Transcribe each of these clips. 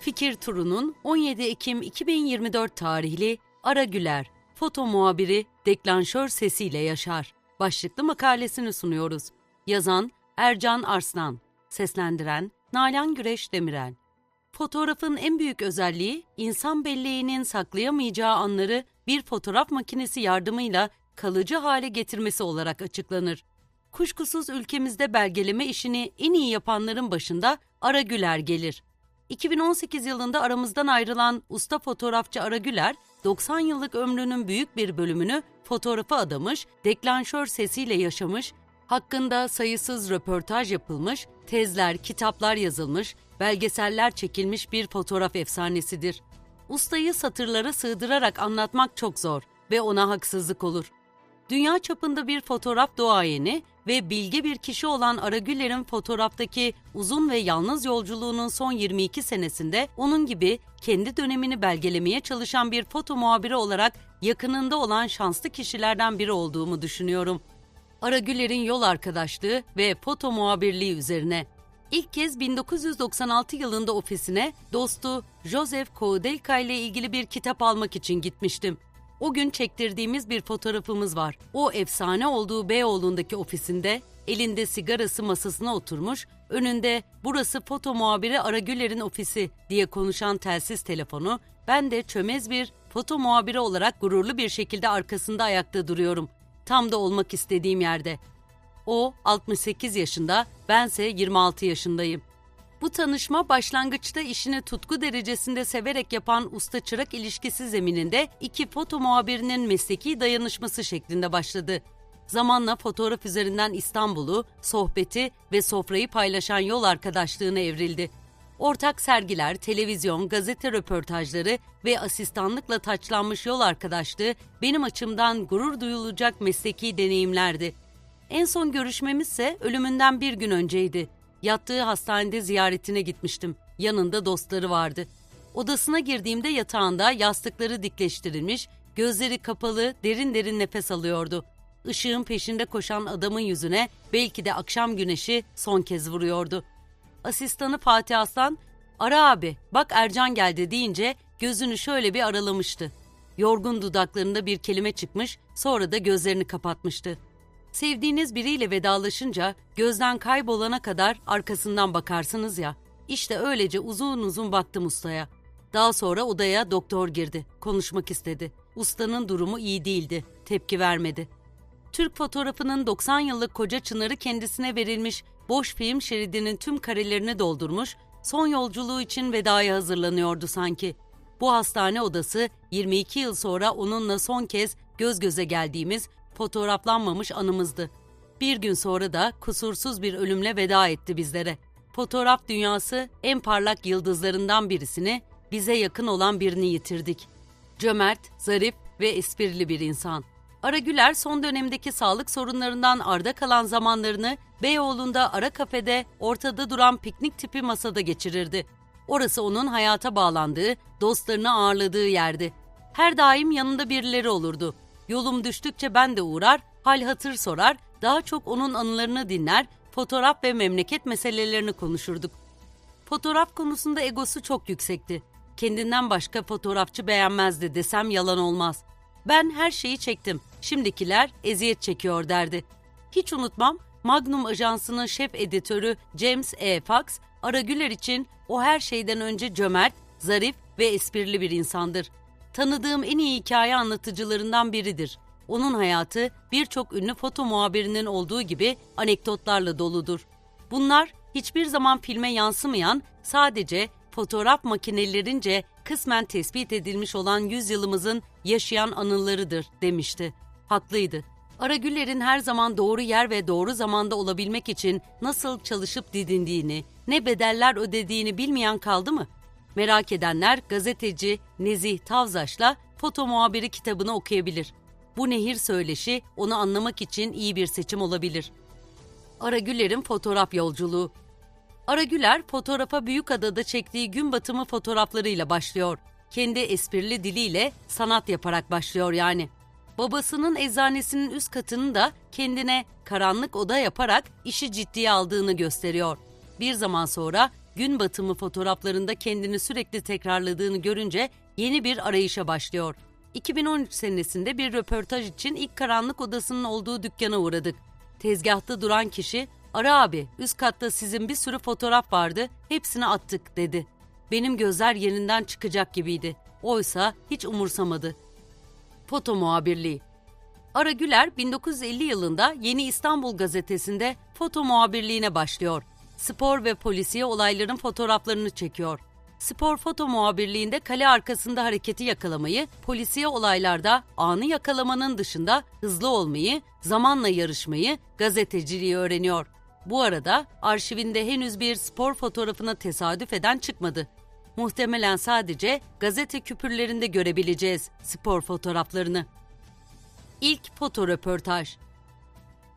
Fikir Turu'nun 17 Ekim 2024 tarihli Ara Güler, foto muhabiri deklanşör sesiyle yaşar. Başlıklı makalesini sunuyoruz. Yazan Ercan Arslan, seslendiren Nalan Güreş Demirel. Fotoğrafın en büyük özelliği insan belleğinin saklayamayacağı anları bir fotoğraf makinesi yardımıyla kalıcı hale getirmesi olarak açıklanır. Kuşkusuz ülkemizde belgeleme işini en iyi yapanların başında Ara Güler gelir. 2018 yılında aramızdan ayrılan usta fotoğrafçı Ara Güler, 90 yıllık ömrünün büyük bir bölümünü fotoğrafa adamış, deklanşör sesiyle yaşamış, hakkında sayısız röportaj yapılmış, tezler, kitaplar yazılmış, belgeseller çekilmiş bir fotoğraf efsanesidir. Ustayı satırlara sığdırarak anlatmak çok zor ve ona haksızlık olur. Dünya çapında bir fotoğraf doğayeni ve bilge bir kişi olan Aragüller'in fotoğraftaki uzun ve yalnız yolculuğunun son 22 senesinde onun gibi kendi dönemini belgelemeye çalışan bir foto muhabiri olarak yakınında olan şanslı kişilerden biri olduğumu düşünüyorum. Aragüller'in yol arkadaşlığı ve foto muhabirliği üzerine. İlk kez 1996 yılında ofisine dostu Joseph Koudelka ile ilgili bir kitap almak için gitmiştim. O gün çektirdiğimiz bir fotoğrafımız var. O efsane olduğu Beyoğlu'ndaki ofisinde elinde sigarası masasına oturmuş, önünde burası foto muhabiri Aragüler'in ofisi diye konuşan telsiz telefonu, ben de çömez bir foto muhabiri olarak gururlu bir şekilde arkasında ayakta duruyorum. Tam da olmak istediğim yerde. O 68 yaşında, bense 26 yaşındayım. Bu tanışma başlangıçta işini tutku derecesinde severek yapan usta çırak ilişkisi zemininde iki foto muhabirinin mesleki dayanışması şeklinde başladı. Zamanla fotoğraf üzerinden İstanbul'u, sohbeti ve sofrayı paylaşan yol arkadaşlığına evrildi. Ortak sergiler, televizyon, gazete röportajları ve asistanlıkla taçlanmış yol arkadaşlığı benim açımdan gurur duyulacak mesleki deneyimlerdi. En son görüşmemizse ölümünden bir gün önceydi. Yattığı hastanede ziyaretine gitmiştim. Yanında dostları vardı. Odasına girdiğimde yatağında yastıkları dikleştirilmiş, gözleri kapalı, derin derin nefes alıyordu. Işığın peşinde koşan adamın yüzüne belki de akşam güneşi son kez vuruyordu. Asistanı Fatih Aslan, "Ara abi, bak Ercan geldi." deyince gözünü şöyle bir aralamıştı. Yorgun dudaklarında bir kelime çıkmış, sonra da gözlerini kapatmıştı. Sevdiğiniz biriyle vedalaşınca gözden kaybolana kadar arkasından bakarsınız ya. İşte öylece uzun uzun baktım ustaya. Daha sonra odaya doktor girdi. Konuşmak istedi. Ustanın durumu iyi değildi. Tepki vermedi. Türk fotoğrafının 90 yıllık koca çınarı kendisine verilmiş boş film şeridinin tüm karelerini doldurmuş, son yolculuğu için vedaya hazırlanıyordu sanki. Bu hastane odası 22 yıl sonra onunla son kez göz göze geldiğimiz fotoğraflanmamış anımızdı. Bir gün sonra da kusursuz bir ölümle veda etti bizlere. Fotoğraf dünyası en parlak yıldızlarından birisini, bize yakın olan birini yitirdik. Cömert, zarif ve esprili bir insan. Aragüler son dönemdeki sağlık sorunlarından arda kalan zamanlarını Beyoğlu'nda ara kafede ortada duran piknik tipi masada geçirirdi. Orası onun hayata bağlandığı, dostlarını ağırladığı yerdi. Her daim yanında birileri olurdu. Yolum düştükçe ben de uğrar, hal hatır sorar, daha çok onun anılarını dinler, fotoğraf ve memleket meselelerini konuşurduk. Fotoğraf konusunda egosu çok yüksekti. Kendinden başka fotoğrafçı beğenmezdi desem yalan olmaz. Ben her şeyi çektim. Şimdikiler eziyet çekiyor derdi. Hiç unutmam Magnum Ajansı'nın şef editörü James E. Fox, Aragüler için o her şeyden önce cömert, zarif ve esprili bir insandır. Tanıdığım en iyi hikaye anlatıcılarından biridir. Onun hayatı birçok ünlü foto muhabirinin olduğu gibi anekdotlarla doludur. Bunlar hiçbir zaman filme yansımayan, sadece fotoğraf makinelerince kısmen tespit edilmiş olan yüzyılımızın yaşayan anılarıdır demişti. Haklıydı. Aragüller'in her zaman doğru yer ve doğru zamanda olabilmek için nasıl çalışıp didindiğini, ne bedeller ödediğini bilmeyen kaldı mı? Merak edenler gazeteci Nezih Tavzaş'la foto muhabiri kitabını okuyabilir. Bu nehir söyleşi onu anlamak için iyi bir seçim olabilir. Aragüller'in fotoğraf yolculuğu Aragüler fotoğrafa Büyükada'da çektiği gün batımı fotoğraflarıyla başlıyor. Kendi esprili diliyle sanat yaparak başlıyor yani. Babasının eczanesinin üst katını da kendine karanlık oda yaparak işi ciddiye aldığını gösteriyor. Bir zaman sonra gün batımı fotoğraflarında kendini sürekli tekrarladığını görünce yeni bir arayışa başlıyor. 2013 senesinde bir röportaj için ilk karanlık odasının olduğu dükkana uğradık. Tezgahta duran kişi, "Ara abi, üst katta sizin bir sürü fotoğraf vardı, hepsini attık." dedi. Benim gözler yerinden çıkacak gibiydi. Oysa hiç umursamadı. Foto muhabirliği Ara Güler 1950 yılında Yeni İstanbul gazetesinde foto muhabirliğine başlıyor. Spor ve polisiye olayların fotoğraflarını çekiyor. Spor foto muhabirliğinde kale arkasında hareketi yakalamayı, polisiye olaylarda anı yakalamanın dışında hızlı olmayı, zamanla yarışmayı, gazeteciliği öğreniyor. Bu arada arşivinde henüz bir spor fotoğrafına tesadüf eden çıkmadı. Muhtemelen sadece gazete küpürlerinde görebileceğiz spor fotoğraflarını. İlk fotoröportaj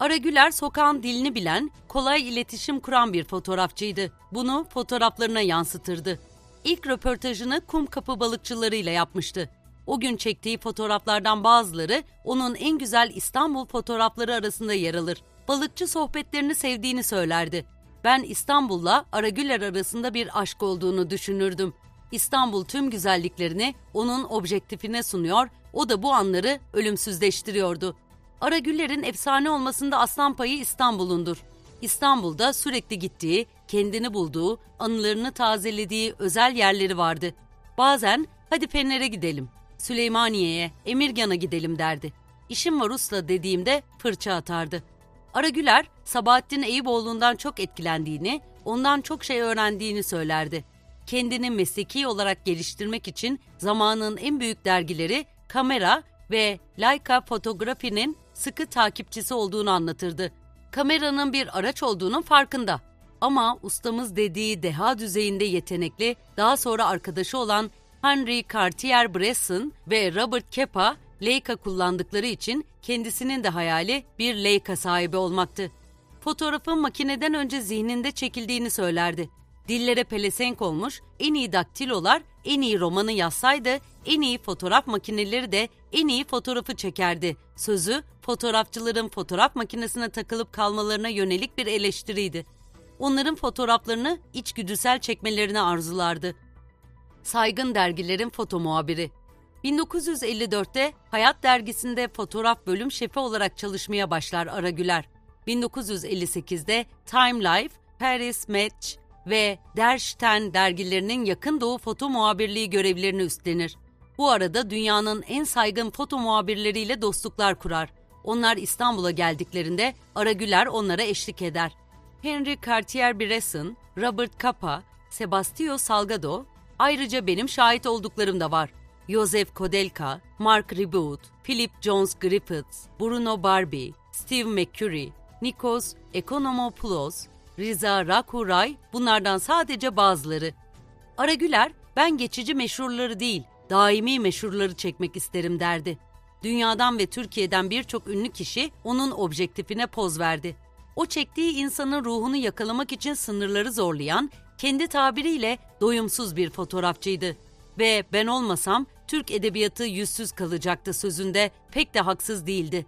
Ara Güler sokağın dilini bilen, kolay iletişim kuran bir fotoğrafçıydı. Bunu fotoğraflarına yansıtırdı. İlk röportajını kum kapı balıkçılarıyla yapmıştı. O gün çektiği fotoğraflardan bazıları onun en güzel İstanbul fotoğrafları arasında yer alır. Balıkçı sohbetlerini sevdiğini söylerdi. Ben İstanbul'la Aragüler arasında bir aşk olduğunu düşünürdüm. İstanbul tüm güzelliklerini onun objektifine sunuyor, o da bu anları ölümsüzleştiriyordu. Aragüller'in efsane olmasında aslan payı İstanbul'undur. İstanbul'da sürekli gittiği, kendini bulduğu, anılarını tazelediği özel yerleri vardı. Bazen hadi Fener'e gidelim, Süleymaniye'ye, Emirgan'a gidelim derdi. İşim var usta dediğimde fırça atardı. Aragüler, Sabahattin Eyüboğlu'ndan çok etkilendiğini, ondan çok şey öğrendiğini söylerdi. Kendini mesleki olarak geliştirmek için zamanın en büyük dergileri Kamera ve Leica Fotografi'nin sıkı takipçisi olduğunu anlatırdı. Kameranın bir araç olduğunun farkında. Ama ustamız dediği deha düzeyinde yetenekli, daha sonra arkadaşı olan Henry Cartier-Bresson ve Robert Capa Leica kullandıkları için kendisinin de hayali bir Leica sahibi olmaktı. Fotoğrafın makineden önce zihninde çekildiğini söylerdi. Dillere pelesenk olmuş, en iyi daktilolar en iyi romanı yazsaydı, en iyi fotoğraf makineleri de en iyi fotoğrafı çekerdi. Sözü fotoğrafçıların fotoğraf makinesine takılıp kalmalarına yönelik bir eleştiriydi. Onların fotoğraflarını içgüdüsel çekmelerini arzulardı. Saygın dergilerin foto muhabiri 1954'te Hayat dergisinde fotoğraf bölüm şefi olarak çalışmaya başlar Aragüler. 1958'de Time Life, Paris Match ve Der Stern dergilerinin yakın doğu foto muhabirliği görevlerini üstlenir. Bu arada dünyanın en saygın foto muhabirleriyle dostluklar kurar. Onlar İstanbul'a geldiklerinde Aragüler onlara eşlik eder. Henry Cartier-Bresson, Robert Capa, Sebastio Salgado, ayrıca benim şahit olduklarım da var. Joseph Kodelka, Mark Ribot, Philip Jones Griffiths, Bruno Barbie, Steve McCurry, Nikos Ekonomopoulos, Riza Rakuray bunlardan sadece bazıları. Aragüler ben geçici meşhurları değil, daimi meşhurları çekmek isterim derdi. Dünyadan ve Türkiye'den birçok ünlü kişi onun objektifine poz verdi. O çektiği insanın ruhunu yakalamak için sınırları zorlayan, kendi tabiriyle doyumsuz bir fotoğrafçıydı. Ve ben olmasam Türk edebiyatı yüzsüz kalacaktı sözünde pek de haksız değildi.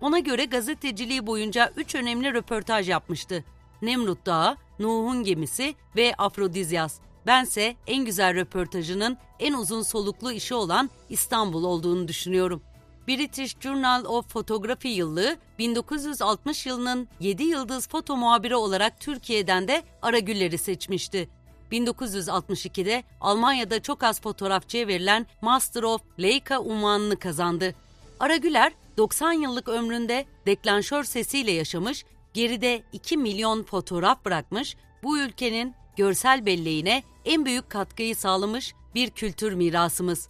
Ona göre gazeteciliği boyunca üç önemli röportaj yapmıştı. Nemrut Dağı, Nuh'un gemisi ve Afrodizyas. Bense en güzel röportajının en uzun soluklu işi olan İstanbul olduğunu düşünüyorum. British Journal of Photography yıllığı 1960 yılının 7 yıldız foto muhabiri olarak Türkiye'den de Aragüller'i seçmişti. 1962'de Almanya'da çok az fotoğrafçıya verilen Master of Leica unvanını kazandı. Aragüler 90 yıllık ömründe deklanşör sesiyle yaşamış, geride 2 milyon fotoğraf bırakmış, bu ülkenin görsel belleğine en büyük katkıyı sağlamış bir kültür mirasımız.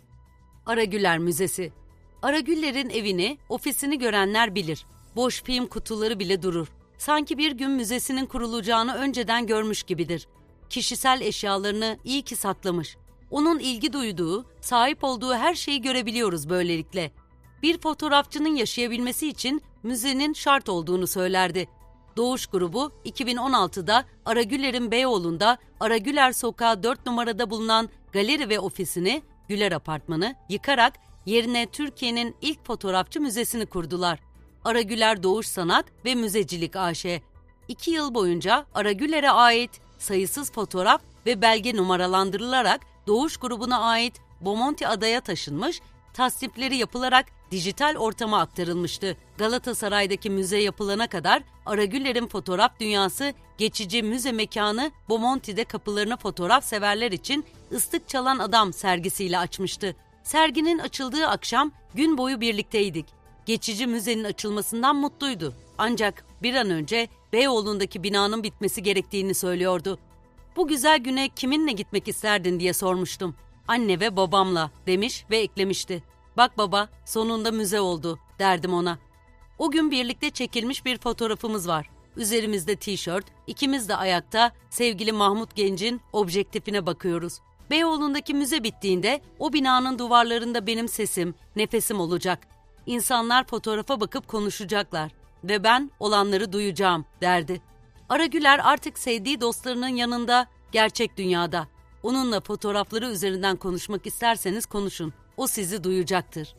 Aragüller Müzesi Aragüller'in evini, ofisini görenler bilir. Boş film kutuları bile durur. Sanki bir gün müzesinin kurulacağını önceden görmüş gibidir. Kişisel eşyalarını iyi ki saklamış. Onun ilgi duyduğu, sahip olduğu her şeyi görebiliyoruz böylelikle. Bir fotoğrafçının yaşayabilmesi için müzenin şart olduğunu söylerdi. Doğuş grubu 2016'da Aragüler'in Beyoğlu'nda Aragüler Sokağı 4 numarada bulunan galeri ve ofisini, Güler Apartmanı yıkarak yerine Türkiye'nin ilk fotoğrafçı müzesini kurdular. Aragüler Doğuş Sanat ve Müzecilik AŞ. İki yıl boyunca Aragüler'e ait sayısız fotoğraf ve belge numaralandırılarak Doğuş grubuna ait Bomonti adaya taşınmış, tasnifleri yapılarak dijital ortama aktarılmıştı. Galatasaray'daki müze yapılana kadar Aragüller'in fotoğraf dünyası geçici müze mekanı Bomonti'de kapılarını fotoğraf severler için ıslık çalan adam sergisiyle açmıştı. Serginin açıldığı akşam gün boyu birlikteydik. Geçici müzenin açılmasından mutluydu. Ancak bir an önce Beyoğlu'ndaki binanın bitmesi gerektiğini söylüyordu. Bu güzel güne kiminle gitmek isterdin diye sormuştum. Anne ve babamla demiş ve eklemişti. Bak baba sonunda müze oldu derdim ona. O gün birlikte çekilmiş bir fotoğrafımız var. Üzerimizde tişört, ikimiz de ayakta sevgili Mahmut Genç'in objektifine bakıyoruz. Beyoğlu'ndaki müze bittiğinde o binanın duvarlarında benim sesim, nefesim olacak. İnsanlar fotoğrafa bakıp konuşacaklar ve ben olanları duyacağım derdi. Aragüler artık sevdiği dostlarının yanında, gerçek dünyada. Onunla fotoğrafları üzerinden konuşmak isterseniz konuşun. O sizi duyacaktır.